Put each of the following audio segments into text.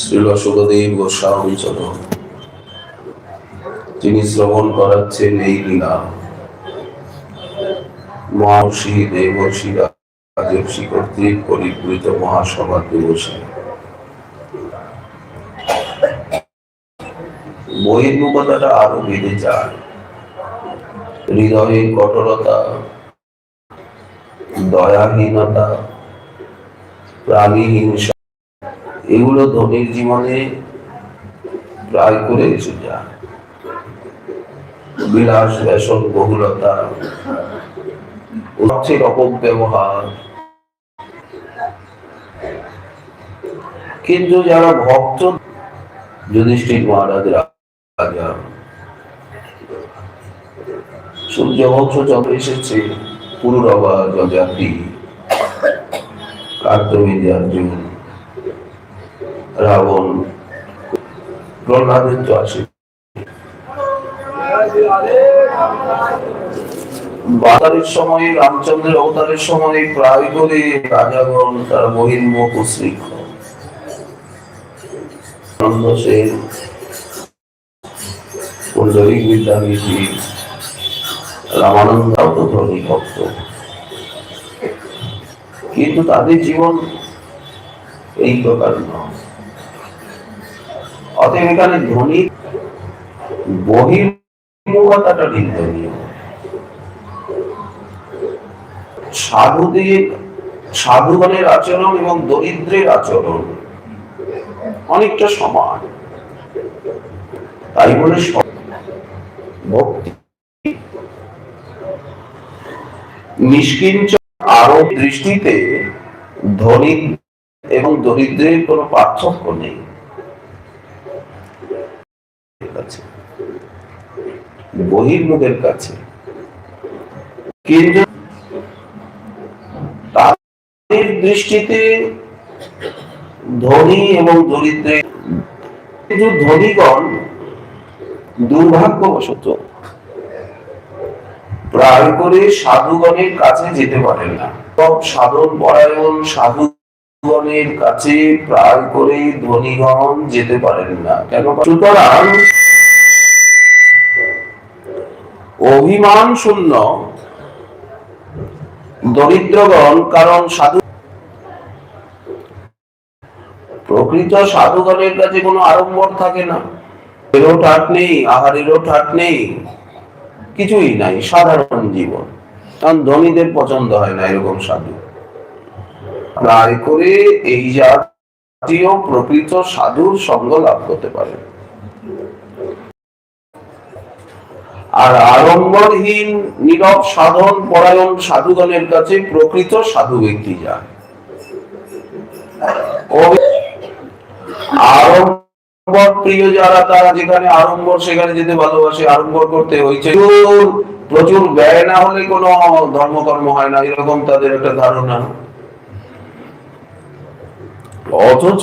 শ্রীল সুখদেব গোস্বামী চরণ তিনি শ্রবণ করাচ্ছেন এই লীলা। মহর্ষি দেবর্ষি রাজর্ষি কর্তৃক পরিপূরিত মহাসভাতে বসে বহির্মুখতাটা আরও বেড়ে যায়। হৃদয়ের কঠোরতা দয়াহীনতা, প্রাণীহিংসা এগুলো ধনীর জীবনে প্রায় করে যায়। বিলাস ব্যসন বহুলতা উচ্ছের অপব্যবহার। কিন্তু যারা ভক্ত, যুধিষ্ঠির মহারাজ রাজা সূর্য বংশ চলে এসেছে, পুরুরবা যজাতি কার্তবীর্য অর্জুন রাবণ, প্রহ্লাদের তো আছে বাতারের সময়, রামচন্দ্রের অবতারের সময় প্রায় করে রাজাগণ তার বহির্মুখ উশৃঙ্খল আনন্দ কিন্তু তাদের জীবন এই প্রকার নয়। অতএব এখানে ধনী বহির্মুখতাটা নিন্দনীয় সাধুদের সাধুগণের আচরণ এবং দরিদ্রের আচরণ অনেকটা সমান। তাই বলে ভক্তি। নিষ্কিঞ্চ আরও দৃষ্টিতে ধনী এবং দরিদ্রের কোনো পার্থক্য নেই। কাছে, বহির্মুখের কাছে। কিন্তু তাদের দৃষ্টিতে ধনী এবং দরিদ্রের কিন্তু ধনীগণ দুর্ভাগ্যবশত প্রায় করে সাধুগণের কাছে যেতে পারেন না। সাধন পরায়ণ সাধুগণের কাছে প্রায় করে ধনীগণ যেতে পারেন না। কেন? সুতরাং অভিমান শূন্য। দরিদ্রগণ কারণ সাধু প্রকৃত সাধুগণের কাছে কোনো আড়ম্বর থাকে না। এরও ঠাট নেই, আহারেরও ঠাট নেই। কিছুই নাই, সাধারণ জীবন। কারণ ধনীদের পছন্দ হয় না এরকম সাধু। প্রায় করে এই জাতীয় প্রকৃত সাধুর সঙ্গ লাভ করতে পারে। আর আড়ম্বরহীন, নীরব সাধন পরায়ণ সাধুগণের কাছে প্রকৃত সাধু ব্যক্তি যায়। আড়ম্বর প্রিয় যারা, তারা যেখানে আড়ম্বর, সেখানে যেতে ভালোবাসে, আড়ম্বর করতে হয়েছে। প্রচুর ব্যয় না হলে কোনো ধর্মকর্ম হয় না, এরকম তাদের একটা ধারণা। অথচ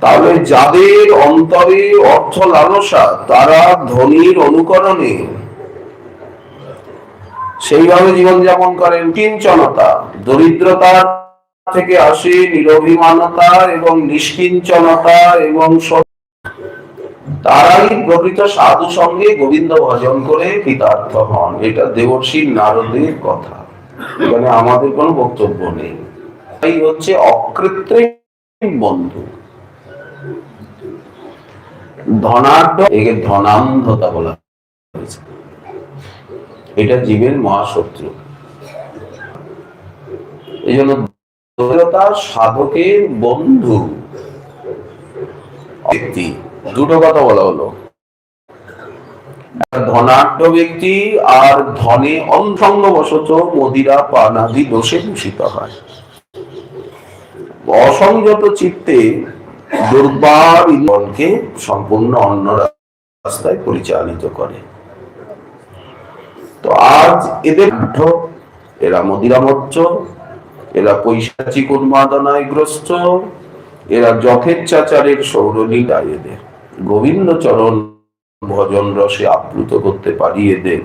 তাহলে যাদের অন্তরে অর্থ লালসা, তারা ধনীর অনুকরণে সেইভাবে জীবনযাপন করেন। কিঞ্চনতা, দরিদ্রতা থেকে আসে নিরভিমানতা এবং নিষ্কিঞ্চনতা এবং তারাই প্রকৃত সাধু সঙ্গে গোবিন্দ ভজন করে কৃতার্থ হন। এটা দেবর্ষী নারদের কথা। এখানে আমাদের কোনো বক্তব্য নেই। এই হচ্ছে অকৃত্রিম বন্ধু। ধনাঢ্য ধনান্ধতা বলা হয়েছে। এটা জীবের মহাশত্রু। এই জন্য সাধকের বন্ধু। ব্যক্তি, দুটো কথা বলা হলো। ধনাঢ্য ব্যক্তি আর ধনে অসঙ্গবশত মদিরা পান আদি দোষে দূষিত হয়। অসংযত চিত্তে দুর্বার মনকে সম্পূর্ণ অন্য রাস্তায় পরিচালিত করে। তো আজ এদের এরা মদিরামচ্চ এরা পৈশাচিক উন্মাদনায় গ্রস্ত, এরা এদের। ভজন রসে আপ্লুত করতে পারি এদের।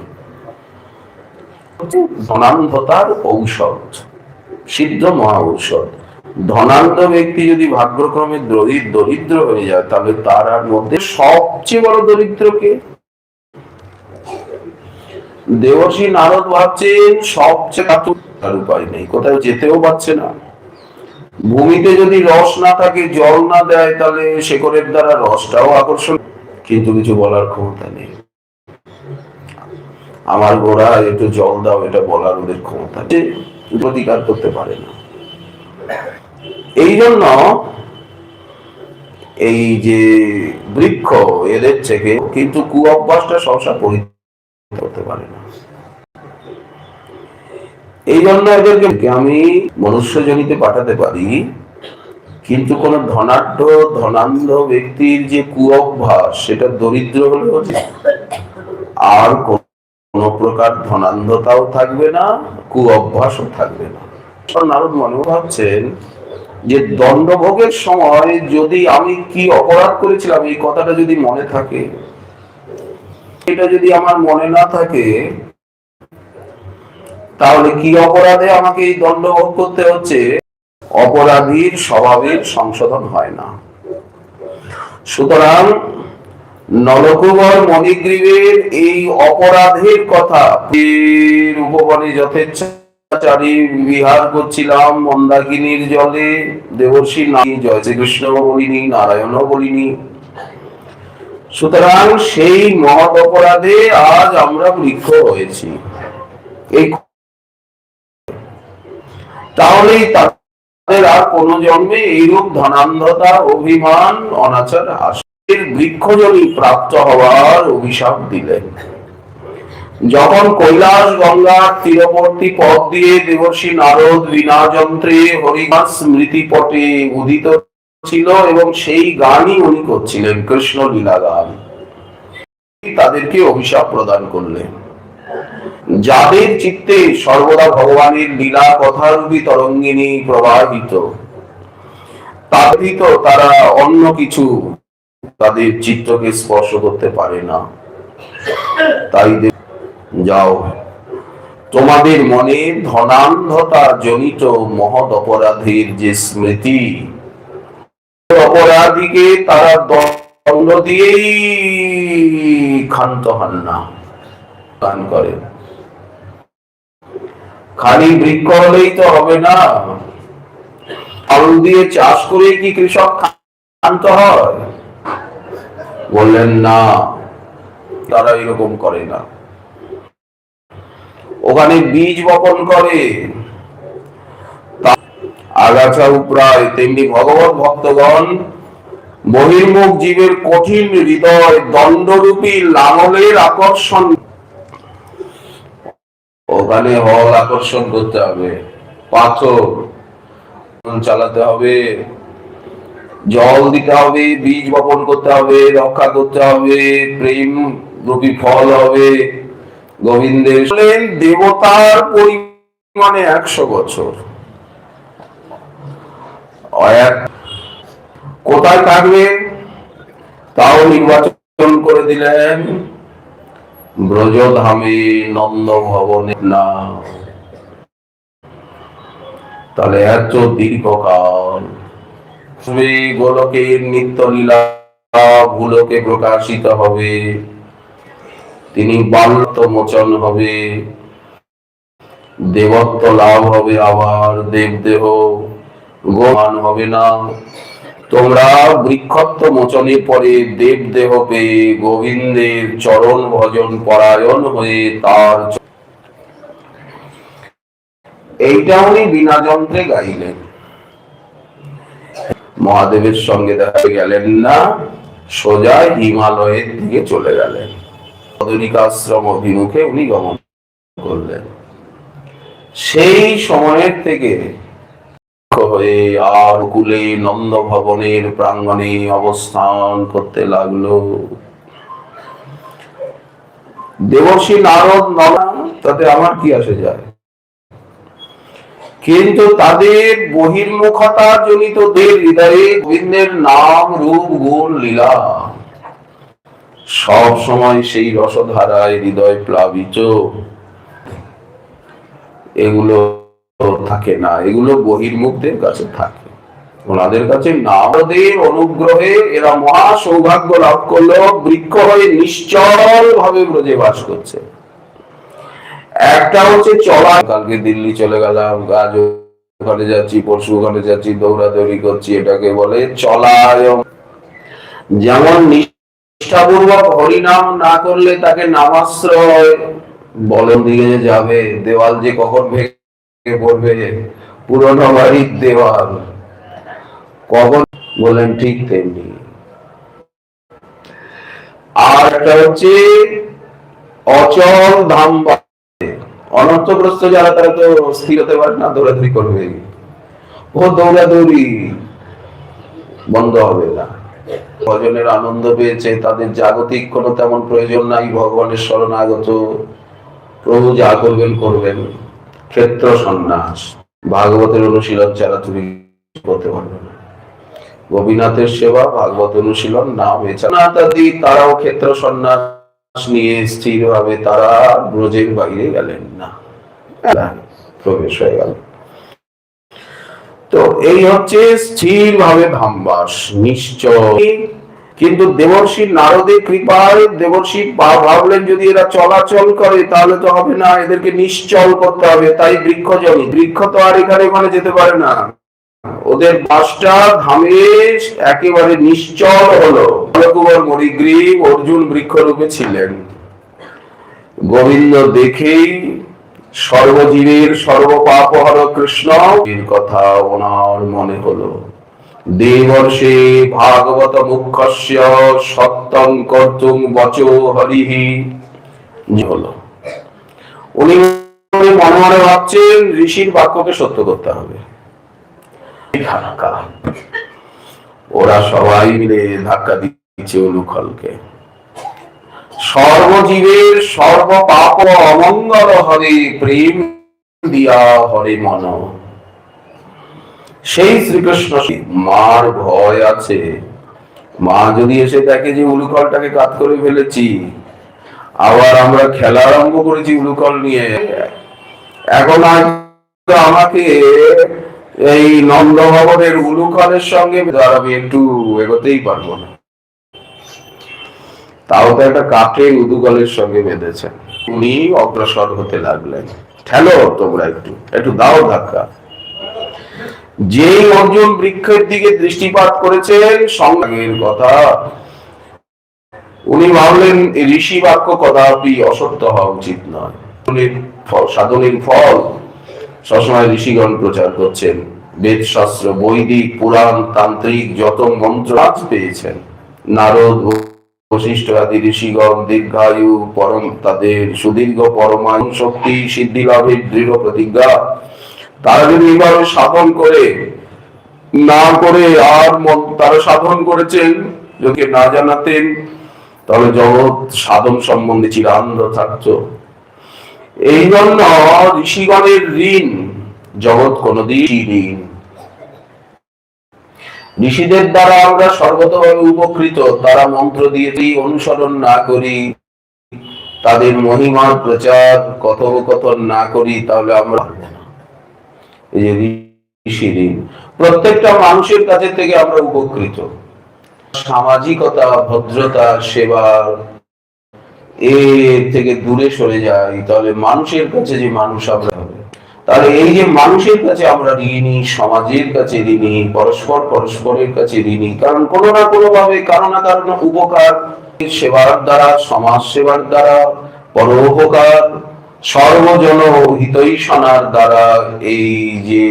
ধনান্ধতার ঔষধ, সিদ্ধ মহা ঔষধ। ধনাঢ্য ব্যক্তি যদি ভাগ্যক্রমে দরিদ্র দরিদ্র হয়ে যায়, তাহলে তার আর মধ্যে সবচেয়ে বড় দরিদ্রকে দেবর্ষী নারদ ভাবছেন, সবচেয়ে উপায় নেই, কোথাও যেতেও পারছে না। ভূমিতে যদি রস না থাকে, জল না দেয়, তাহলে শেকড়ের দ্বারা রসটাও আকর্ষণ। কিন্তু কিছু বলার ক্ষমতা নেই। আমার গোড়া একটু জল দাও, এটা বলার ওদের ক্ষমতা প্রতিকার করতে পারে না। এই জন্য এই যে বৃক্ষ, এদের থেকে কিন্তু কু অভ্যাসটা সবসময় পরিত্যাগ করতে পারে না। এই জন্য এদেরকে আমি মনুষ্যজনিতে পাঠাতে পারি, কিন্তু কোন ধনাঢ্য, ধনান্ধ ব্যক্তির যে কু অভ্যাস, সেটা দরিদ্র হলে হচ্ছে আর কোন প্রকার ধনান্ধতাও থাকবে না, কু অভ্যাসও থাকবে না। নারদ মনে ভাবছেন যে দণ্ডভোগের সময় যদি আমি কি অপরাধ করেছিলাম, এই কথাটা যদি মনে থাকে, এটা যদি আমার মনে না থাকে, তাহলে কি অপরাধে আমাকে এই দণ্ডভোগ করতে হচ্ছে? অপরাধীর স্বভাবের সংশোধন হয় না। সুতরাং নলকুবর মণিগ্রীবের এই অপরাধের কথা উপবনে যথেচ্ছাচারী বিহার করছিলাম মন্দাকিনীর জলে। দেবর্ষী নাই জয় শ্রীকৃষ্ণ বলিনি, নারায়ণও বলিনি। সুতরাং সেই মহৎ অপরাধে আজ আমরা বৃক্ষ হয়েছি এই তাহলেই তাদের আর কোন জন্মে এইরূপ ধনান্ধতা, অভিমান, অনাচার, হাসের বৃক্ষজনই প্রাপ্ত হওয়ার অভিশাপ দিলেন। যখন কৈলাস গঙ্গার তীরবর্তী পথ দিয়ে দেবর্ষী নারদ বিনা যন্ত্রে হরিদাস স্মৃতি পটে উদিত ছিল এবং সেই গানই উনি করছিলেন, কৃষ্ণ লীলা গান। তাদেরকে অভিশাপ প্রদান করলেন। যাদের চিত্তে সর্বদা ভগবানের লীলা কথারূপী তরঙ্গিনী প্রবাহিত তাদিত তারা অন্য কিছু তাদের চিত্তকে স্পর্শ করতে পারে না। তাই যাও। তোমাদের মনে ধনান্ধতা জনিত মহৎ অপরাধের যে স্মৃতি অপরাধীকে তারা দণ্ড দিয়েই ক্ষান্ত হন না, দান করেন। খালি বৃক্ষ হলেই তো হবে না। আলু দিয়ে চাষ করে কি কৃষক ক্ষান্ত হয়? বললেন, না, তারা এরকম করে না। ওখানে বীজ বপন করে। আগাছা উপরায় তেমনি ভগবত ভক্তগণ বহির্মুখ জীবের কঠিন হৃদয় দণ্ডরূপী লাঙলের আকর্ষণ। ওখানে হল আকর্ষণ করতে হবে, পাথর চালাতে হবে, জল দিতে হবে, বীজ বপন করতে হবে, রক্ষা করতে হবে, প্রেম রূপী ফল হবে। গোবিন্দের দেবতার পরিমাণে একশো বছর। কোথায় তাও নির্বাচন করে দিলেন। ব্রজধামে নন্দ ভবনে না। তাহলে এত দীর্ঘকাল গোলকের নিত্য লীলা ভুলোকে প্রকাশিত হবে। তিনি বাল্য মোচন হবে, দেবত্ব লাভ হবে, আবার দেবদেহ গোমান হবে না। তোমরা বৃক্ষত্ব মোচনের পরে দেব দেহ পেয়ে গোবিন্দের চরণ ভজন পরায়ণ হয়ে তার এইটা উনি বিনা যন্ত্রে গাইলেন। মহাদেবের সঙ্গে দেখা গেলেন না, সোজা হিমালয়ের দিকে চলে গেলেন। আশ্রম অভিমুখে উনি গমন করলেন। সেই সময়ের থেকে হয়ে আর কুলে নন্দ ভবনের প্রাঙ্গণে অবস্থান করতে লাগল। দেবর্ষী নারদ নলা তাতে আমার কি আসে যায়? কিন্তু তাদের বহির্মুখতা জনিত দের হৃদয়ে গোবিন্দের নাম, রূপ, গুণ, লীলা সব সময় সেই রসধারায় হৃদয় প্লাবিত। এগুলো থাকে না, এগুলো বহির্মুখদের কাছে থাকে। ওনাদের কাছে নারদের অনুগ্রহে এরা মহা সৌভাগ্য লাভ করল, বৃক্ষ হয়ে নিশ্চল ভাবে ব্রজে বাস করছে। একটা হচ্ছে চলা। কালকে দিল্লি চলে গেলাম আজ ওখানে যাচ্ছি, পরশু ওখানে যাচ্ছি, দৌড়াদৌড়ি করছি, এটাকে বলে চলা যেমন নিষ্ঠাপূর্বক হরিনাম না করলে তাকে নামাশ্রয় বলের দিকে যাবে। দেওয়াল যে কখন ভেঙে পড়বে? পুরনো বাড়ির দেওয়াল। কখন? বলেন ঠিক তেমনি। আর একটা হচ্ছে অচল ধাম অনর্থগ্রস্ত যারা, তারা তো স্থির হতে পারে না, দৌড়াদৌড়ি করবে। ও দৌড়াদৌড়ি বন্ধ হবে না। ভজনের আনন্দ পেয়েছে, তাদের জাগতিক কোনো তেমন প্রয়োজন নাই, ভগবানের শরণাগত। প্রভু যা করবেন করবেন। ক্ষেত্র সন্ন্যাস। ভাগবতের অনুশীলন ছাড়া তুমি করতে পারবে না। গোপীনাথের সেবা, ভাগবত অনুশীলন, নাম এছাড়া নাথাদি তারাও ক্ষেত্র সন্ন্যাস নিয়ে স্থির ভাবে তারা ব্রজের বাইরে গেলেন না। প্রবেশ হয়ে গেল। তো এই হচ্ছে স্থির ভাবে ধামবাস, নিশ্চয়। কিন্তু দেবর্ষী নারদের কৃপায় দেবর্ষী ভাবলেন যদি এরা চলাচল করে, তাহলে তো হবে না, এদেরকে নিশ্চল করতে হবে, তাই বৃক্ষ জমি। বৃক্ষ তো আর এখানে ওখানে যেতে পারে না। ওদের বাসটা ধামে একেবারে নিশ্চল হলো। কুমার মরিগ্রীব অর্জুন বৃক্ষরূপে ছিলেন। গোবিন্দ দেখেই সর্বজীবের সর্বপাপহর কৃষ্ণ কথা ওনার মনে হলো। দেবর্ষে ভাগবত মুখ্যস্য সত্যং কর্তুম বচ হরিহি হলো উনি মনে মনে ভাবছেন ঋষির বাক্যকে সত্য করতে হবে। ওরা সবাই মিলে ধাক্কা দিচ্ছে অনুখলকে। সর্বজীবের সর্বপাপ অমঙ্গল হরে, প্রেম দিয়া হরে মন। সেই শ্রীকৃষ্ণ মার ভয় আছে। মা যদি এসে দেখে যে উলুকলটাকে কাত করে ফেলেছি, আবার আমরা খেলা আরম্ভ করেছি উলুকল নিয়ে, এখন আমাকে এই নন্দ ভবনের উলুকলের সঙ্গে আমি একটু এগোতেই পারব না। তাও তো একটা কাঠে উদুকলের সঙ্গে বেঁধেছেন উনি অগ্রসর হতে লাগলেন। ঠেলো তোমরা একটু একটু দাও ধাক্কা। যেই অর্জুন বৃক্ষের দিকে দৃষ্টিপাত করেছেন সঙ্গের কথা। উনি ভাবলেন ঋষি বাক্য কদাপি অসত্য হওয়া উচিত নয়। সাধনের ফল- সবসময় ঋষিগণ প্রচার করছেন বেদ শাস্ত্র বৈদিক, পুরাণ, তান্ত্রিক, যত মন্ত্র আজ পেয়েছেন। নারদ, বশিষ্ঠ আদি ঋষিগণ, দীর্ঘায়ু, পরম, তাদের সুদীর্ঘ পরমায়ু শক্তি সিদ্ধি লাভের দৃঢ় প্রতিজ্ঞা। তারা যদি এইভাবে সাধন করে, না করে আর মন- তারা সাধন করেছেন লোকে না জানাতেন, তাহলে জগৎ সাধন সম্বন্ধে চিরান্ধ থাকতো এই জন্য ঋষিগণের ঋণ জগৎ কোনদিন ঋণ ঋষিদের দ্বারা আমরা সর্বতভাবে উপকৃত, তারা মন্ত্র দিয়ে অনুসরণ না করি, তাদের মহিমার প্রচার কথোপকথন না করি, তাহলে আমরা না। যে ঋষি ঋণ, প্রত্যেকটা মানুষের কাছে থেকে আমরা উপকৃত। সামাজিকতা, ভদ্রতা, সেবা, এ থেকে দূরে সরে যাই, তাহলে মানুষের কাছে যে মানুষ আমরা হবে। তাহলে এই যে মানুষের কাছে আমরা ঋণী, সমাজের কাছে ঋণী, পরস্পর পরস্পরের কাছে ঋণী, কারণ কোনো না কোনো ভাবে কারও না কারও উপকার। সেবার দ্বারা, সমাজ সেবার দ্বারা, পরোপকার। সর্বজন হিতৈষণার দ্বারা এই যে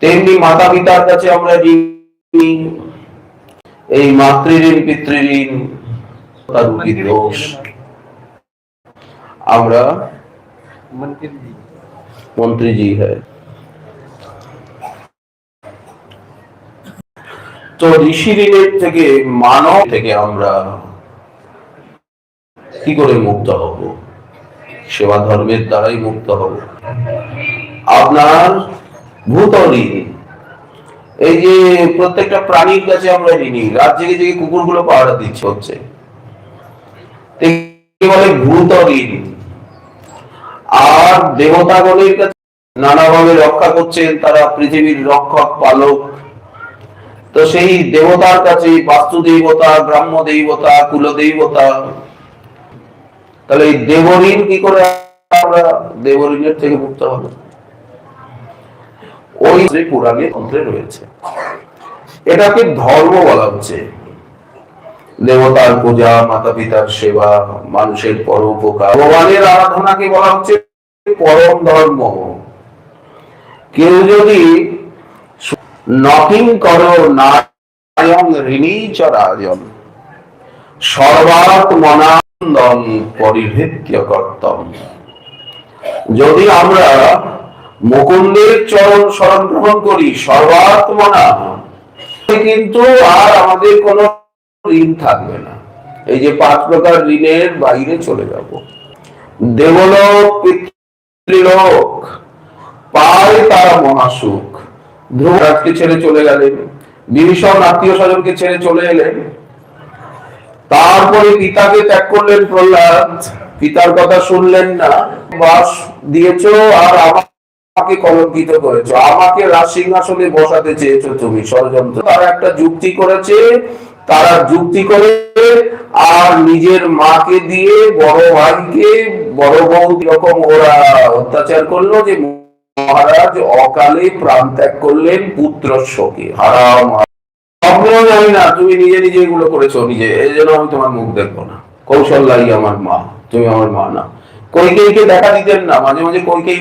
তেমনি মাতা পিতার কাছে আমরা এই মাতৃঋণ, পিতৃঋণ তার দোষ। আমরা মন্ত্রীজি হ্যাঁ। তো ঋষি ঋণের থেকে, মানব থেকে আমরা কি করে মুক্ত হব? সেবা ধর্মের দ্বারাই মুক্ত হব। আপনার ভূত ঋণ। এই যে প্রত্যেকটা প্রাণীর কাছে আমরা ঋণী, রাত জেগে জেগে কুকুরগুলো পাহারা দিচ্ছে হচ্ছে। বলে ভূত ঋণ। আর দেবতাগণের কাছে নানাভাবে রক্ষা করছেন, তারা পৃথিবীর রক্ষক, পালক। তো সেই দেবতার কাছে বাস্তু দেবতা গ্রাম্য দেবতা কুল দেবতা তাহলে এই দেবঋণ কি করে আমরা দেবঋণের থেকে মুক্ত হবে? ওই যে পুরাণে মন্ত্রে রয়েছে। এটাকে ধর্ম বলা হচ্ছে। দেবতার পূজা মাতা পিতার সেবা, মানুষের পরোপকার ভগবানের আরাধনাকে বলা হচ্ছে পরম ধর্ম। কেউ যদি নকিং করো নারায়ণ ঋণী পরিভৃত্য কর্তম যদি আমরা মুকুন্দের চরণ শরণ গ্রহণ করি, সর্বাত্মনা, কিন্তু আর আমাদের কোনো ঋণ থাকবে না। এই যে পাঁচ প্রকার ঋণের বাইরে চলে যাব। দেবলোক, পিতৃলোক, পায় তারা মহাসুখ। ধ্রুবরাজকে ছেড়ে চলে গেলেন, বিভীষণ আত্মীয় স্বজনকে ছেড়ে চলে এলেন। তারপরে পিতাকে ত্যাগ করলেন প্রহ্লাদ। পিতার কথা শুনলেন না, বাস দিয়েছ আর আমাকে কলঙ্কিত করেছ। আমাকে রাজ সিংহাসনে বসাতে চেয়েছো তুমি, ষড়যন্ত্র। তারা একটা যুক্তি করেছে, তারা যুক্তি করে আর নিজের মাকে দিয়ে বড় ভাইকে, বড় বউ রকম ওরা অত্যাচার করল যে মহারাজ অকালে প্রাণ ত্যাগ করলেন পুত্র শোকে। হারাম স্বপ্ন জানি না, তুমি নিজে নিজে এগুলো করেছ নিজে, এই জন্য আমি তোমার মুখ দেখব না। কৌশল্যাই আমার মা, তুমি আমার মা না। কৈকেয়ীকে দেখা দিতেন না, মাঝে মাঝে কৈকেয়ী